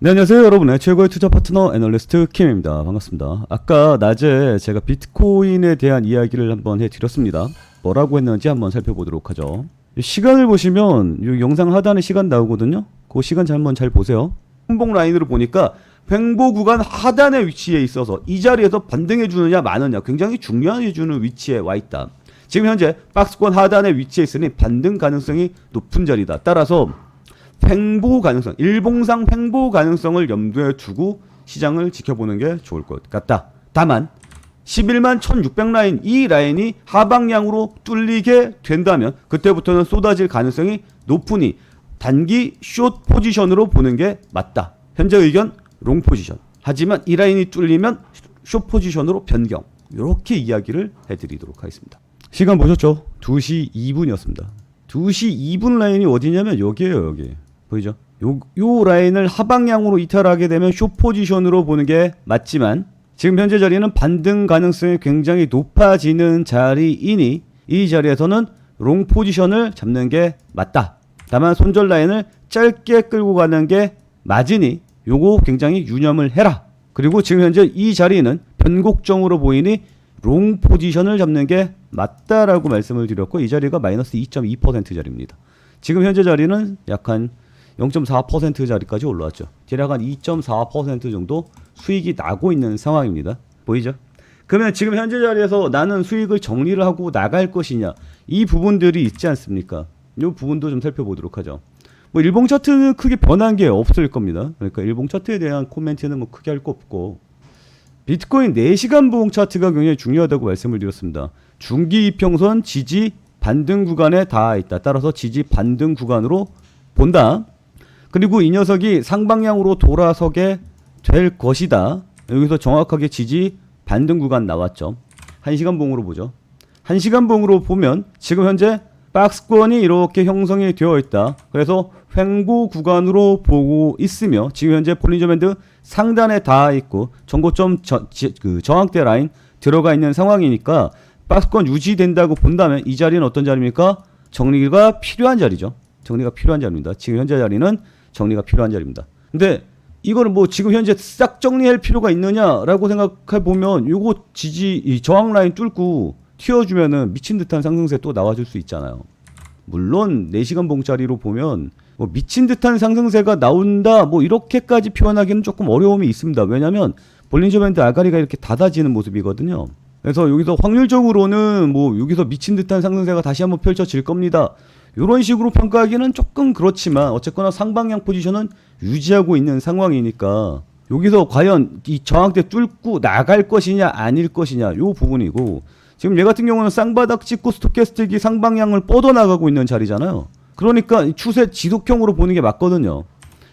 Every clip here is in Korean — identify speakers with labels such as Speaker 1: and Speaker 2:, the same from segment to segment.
Speaker 1: 네, 안녕하세요, 여러분의 최고의 투자 파트너 애널리스트 킴입니다. 반갑습니다. 아까 낮에 제가 비트코인에 대한 이야기를 한번 해드렸습니다. 뭐라고 했는지 한번 살펴보도록 하죠. 이 시간을 보시면 이 영상 하단에 시간 나오거든요. 그 시간 잘 한번 잘 보세요. 분봉 라인으로 보니까 횡보 구간 하단의 위치에 있어서 이 자리에서 반등해 주느냐 마느냐 굉장히 중요해 주는 위치에 와 있다. 지금 현재 박스권 하단의 위치에 있으니 반등 가능성이 높은 자리다. 따라서 횡보 가능성, 일봉상 횡보 가능성을 염두에 두고 시장을 지켜보는 게 좋을 것 같다. 다만 11만 1600 라인 이 라인이 하방향으로 뚫리게 된다면 그때부터는 쏟아질 가능성이 높으니 단기 숏 포지션으로 보는 게 맞다. 현재 의견 롱 포지션. 하지만 이 라인이 뚫리면 숏 포지션으로 변경. 이렇게 이야기를 해드리도록 하겠습니다. 시간 보셨죠? 2시 2분이었습니다. 2시 2분 라인이 어디냐면 여기에요, 여기. 보이죠? 요, 요 라인을 하방향으로 이탈하게 되면 숏 포지션으로 보는 게 맞지만 지금 현재 자리는 반등 가능성이 굉장히 높아지는 자리이니 이 자리에서는 롱 포지션을 잡는 게 맞다. 다만 손절 라인을 짧게 끌고 가는 게 맞으니 요거 굉장히 유념을 해라. 그리고 지금 현재 이 자리는 변곡점으로 보이니 롱 포지션을 잡는 게 맞다라고 말씀을 드렸고 이 자리가 마이너스 2.2% 자리입니다. 지금 현재 자리는 약한 0.4% 자리까지 올라왔죠. 대략 한 2.4% 정도 수익이 나고 있는 상황입니다. 보이죠? 그러면 지금 현재 자리에서 나는 수익을 정리를 하고 나갈 것이냐 이 부분들이 있지 않습니까? 이 부분도 좀 살펴보도록 하죠. 뭐 일봉 차트는 크게 변한 게 없을 겁니다. 그러니까 일봉 차트에 대한 코멘트는 뭐 크게 할 거 없고 비트코인 4시간 보행 차트가 굉장히 중요하다고 말씀을 드렸습니다. 중기 이평선 지지 반등 구간에 닿아 있다. 따라서 지지 반등 구간으로 본다. 그리고 이 녀석이 상방향으로 돌아서게 될 것이다. 여기서 정확하게 지지 반등 구간 나왔죠. 1시간 봉으로 보죠. 1시간 봉으로 보면 지금 현재 박스권이 이렇게 형성이 되어 있다. 그래서 횡보 구간으로 보고 있으며 지금 현재 볼린저 밴드 상단에 닿아 있고 전고점 저, 지, 그 저항대 라인 들어가 있는 상황이니까 박스권 유지된다고 본다면 이 자리는 어떤 자리입니까? 정리가 필요한 자리죠. 정리가 필요한 자리입니다. 지금 현재 자리는 정리가 필요한 자리입니다. 근데 이거를 뭐 지금 현재 싹 정리할 필요가 있느냐라고 생각해 보면 요거 지지 이 저항 라인 뚫고 튀어주면은 미친 듯한 상승세 또 나와줄 수 있잖아요. 물론 4시간 봉짜리로 보면 뭐 미친 듯한 상승세가 나온다 뭐 이렇게까지 표현하기는 조금 어려움이 있습니다. 왜냐하면 볼린저 밴드 아가리가 이렇게 닫아지는 모습이거든요. 그래서 여기서 확률적으로는 뭐 여기서 미친 듯한 상승세가 다시 한번 펼쳐질 겁니다. 이런 식으로 평가하기는 조금 그렇지만 어쨌거나 상방향 포지션은 유지하고 있는 상황이니까 여기서 과연 이 저항대 뚫고 나갈 것이냐 아닐 것이냐 요 부분이고 지금 얘 같은 경우는 쌍바닥 찍고 스토캐스틱이 상방향을 뻗어나가고 있는 자리잖아요. 그러니까 이 추세 지속형으로 보는 게 맞거든요.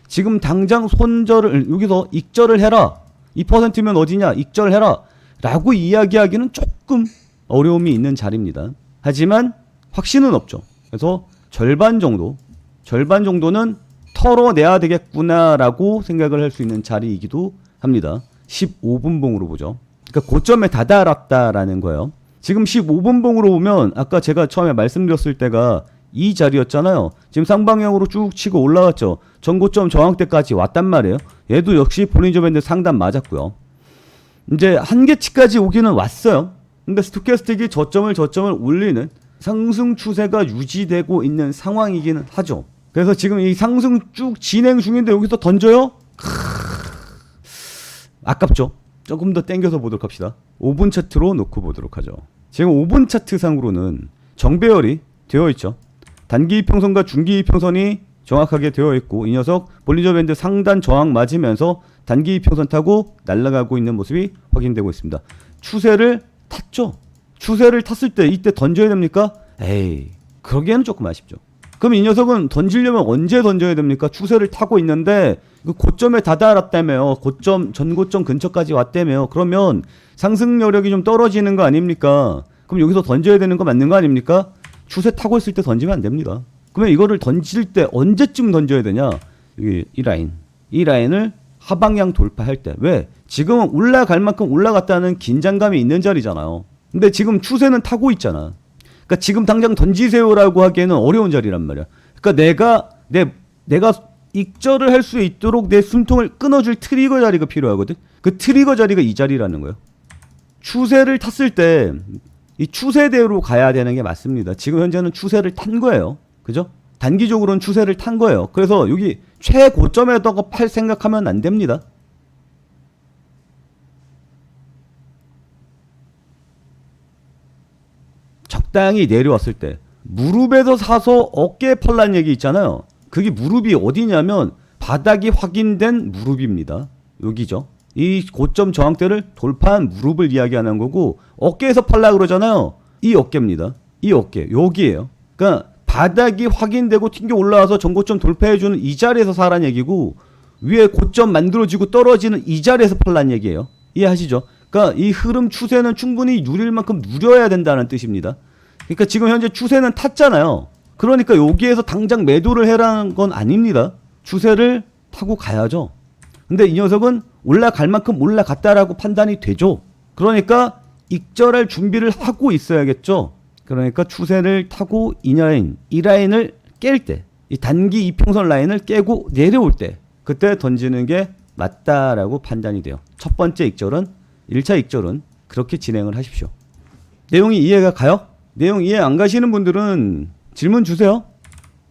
Speaker 1: 지금 당장 손절을 여기서 익절을 해라. 2%면 어디냐? 익절해라. 라고 이야기하기는 조금 어려움이 있는 자리입니다. 하지만 확신은 없죠. 그래서 절반 정도, 절반 정도는 털어내야 되겠구나라고 생각을 할 수 있는 자리이기도 합니다. 15분 봉으로 보죠. 그러니까 고점에 다다랐다라는 거예요. 지금 15분 봉으로 보면 아까 제가 처음에 말씀드렸을 때가 이 자리였잖아요. 지금 상방향으로 쭉 치고 올라왔죠. 전고점 저항대까지 왔단 말이에요. 얘도 역시 볼린저 밴드 상단 맞았고요. 이제 한계치까지 오기는 왔어요. 근데 스토캐스틱이 저점을 저점을 올리는 상승 추세가 유지되고 있는 상황이기는 하죠. 그래서 지금 이 상승 쭉 진행 중인데 여기서 던져요? 크으, 아깝죠. 조금 더 땡겨서 보도록 합시다. 5분 차트로 놓고 보도록 하죠. 지금 5분 차트 상으로는 정배열이 되어 있죠. 단기 이평선과 중기 이평선이 정확하게 되어 있고 이 녀석 볼리저 밴드 상단 저항 맞으면서 단기 이평선 타고 날아가고 있는 모습이 확인되고 있습니다. 추세를 탔죠. 추세를 탔을 때 이때 던져야 됩니까? 에이, 그러기에는 조금 아쉽죠. 그럼 이 녀석은 던지려면 언제 던져야 됩니까? 추세를 타고 있는데 그 고점에 다다랐다며요. 고점 전고점 근처까지 왔다며요. 그러면 상승 여력이 좀 떨어지는 거 아닙니까? 그럼 여기서 던져야 되는 거 맞는 거 아닙니까? 추세 타고 있을 때 던지면 안 됩니다. 그러면 이거를 던질 때 언제쯤 던져야 되냐? 여기 이 라인. 이 라인을 하방향 돌파할 때. 왜? 지금은 올라갈 만큼 올라갔다는 긴장감이 있는 자리잖아요. 근데 지금 추세는 타고 있잖아. 그러니까 지금 당장 던지세요라고 하기에는 어려운 자리란 말이야. 그러니까 내가 내 내가 익절을 할 수 있도록 내 숨통을 끊어줄 트리거 자리가 필요하거든. 그 트리거 자리가 이 자리라는 거예요. 추세를 탔을 때 이 추세대로 가야 되는 게 맞습니다. 지금 현재는 추세를 탄 거예요. 그죠? 단기적으로는 추세를 탄 거예요. 그래서 여기 최고점에다가 팔 생각하면 안 됩니다. 적당히 내려왔을 때 무릎에서 사서 어깨에 팔란 얘기 있잖아요. 그게 무릎이 어디냐면 바닥이 확인된 무릎입니다. 여기죠. 이 고점 저항대를 돌파한 무릎을 이야기하는 거고 어깨에서 팔라 그러잖아요. 이 어깨입니다. 이 어깨 여기에요. 그러니까 바닥이 확인되고 튕겨 올라와서 전고점 돌파해주는 이 자리에서 사란 얘기고 위에 고점 만들어지고 떨어지는 이 자리에서 팔란 얘기예요. 이해하시죠? 그러니까 이 흐름 추세는 충분히 누릴 만큼 누려야 된다는 뜻입니다. 그러니까 지금 현재 추세는 탔잖아요. 그러니까 여기에서 당장 매도를 해라는 건 아닙니다. 추세를 타고 가야죠. 근데 이 녀석은 올라갈 만큼 올라갔다라고 판단이 되죠. 그러니까 익절할 준비를 하고 있어야겠죠. 그러니까 추세를 타고 이 라인, 이 라인을 깰 때, 이 단기 이평선 라인을 깨고 내려올 때, 그때 던지는 게 맞다라고 판단이 돼요. 첫 번째 익절은 1차 익절은 그렇게 진행을 하십시오. 내용이 이해가 가요? 내용 이해 안 가시는 분들은 질문 주세요.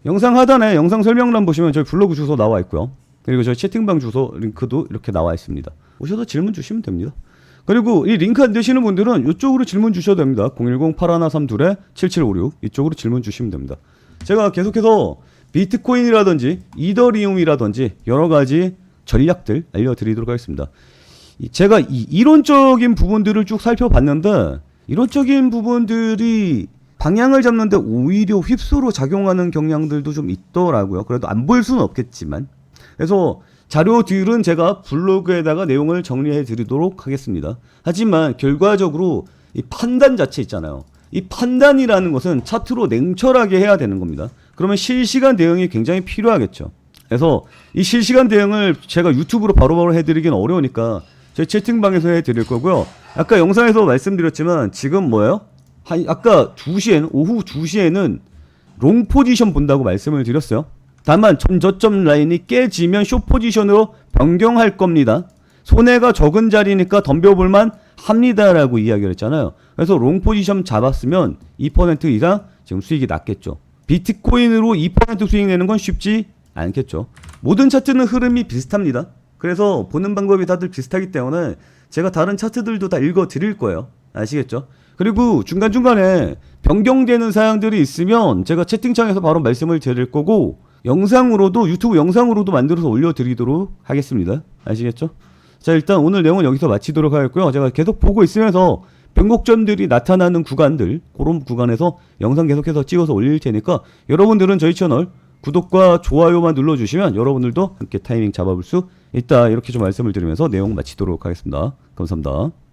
Speaker 1: 영상 하단에 영상 설명란 보시면 저희 블로그 주소 나와 있고요. 그리고 저희 채팅방 주소 링크도 이렇게 나와 있습니다. 오셔서 질문 주시면 됩니다. 그리고 이 링크 안 되시는 분들은 이쪽으로 질문 주셔도 됩니다. 010-8132-7756 이쪽으로 질문 주시면 됩니다. 제가 계속해서 비트코인이라든지 이더리움이라든지 여러 가지 전략들 알려드리도록 하겠습니다. 이- 제가 이 이론적인 부분들을 쭉 살펴봤는데 이론적인 부분들이 방향을 잡는데 오히려 휩수로 작용하는 경향들도 좀 있더라고요. 그래도 안 볼 수는 없겠지만 그래서 자료들은 제가 블로그에다가 내용을 정리해 드리도록 하겠습니다. 하지만 결과적으로 이 판단 자체 있잖아요. 이 판단이라는 것은 차트로 냉철하게 해야 되는 겁니다. 그러면 실시간 대응이 굉장히 필요하겠죠. 그래서 이 실시간 대응을 제가 유튜브로 바로바로 해드리기는 어려우니까 저희 채팅방에서 해드릴 거고요. 아까 영상에서 말씀드렸지만 지금 뭐예요? 한 아까 2시에는 오후 2시에는 롱 포지션 본다고 말씀을 드렸어요. 다만 전 저점 라인이 깨지면 쇼 포지션으로 변경할 겁니다. 손해가 적은 자리니까 덤벼볼만 합니다라고 이야기를 했잖아요. 그래서 롱 포지션 잡았으면 2% 이상 지금 수익이 났겠죠. 비트코인으로 2% 수익 내는 건 쉽지 않겠죠. 모든 차트는 흐름이 비슷합니다. 그래서 보는 방법이 다들 비슷하기 때문에 제가 다른 차트들도 다 읽어 드릴 거예요. 아시겠죠? 그리고 중간중간에 변경되는 사항들이 있으면 제가 채팅창에서 바로 말씀을 드릴 거고 영상으로도 유튜브 영상으로도 만들어서 올려드리도록 하겠습니다. 아시겠죠? 자 일단 오늘 내용은 여기서 마치도록 하겠고요. 제가 계속 보고 있으면서 변곡점들이 나타나는 구간들 그런 구간에서 영상 계속해서 찍어서 올릴 테니까 여러분들은 저희 채널 구독과 좋아요만 눌러주시면 여러분들도 함께 타이밍 잡아볼 수 있다 이렇게 좀 말씀을 드리면서 내용 마치도록 하겠습니다. 감사합니다.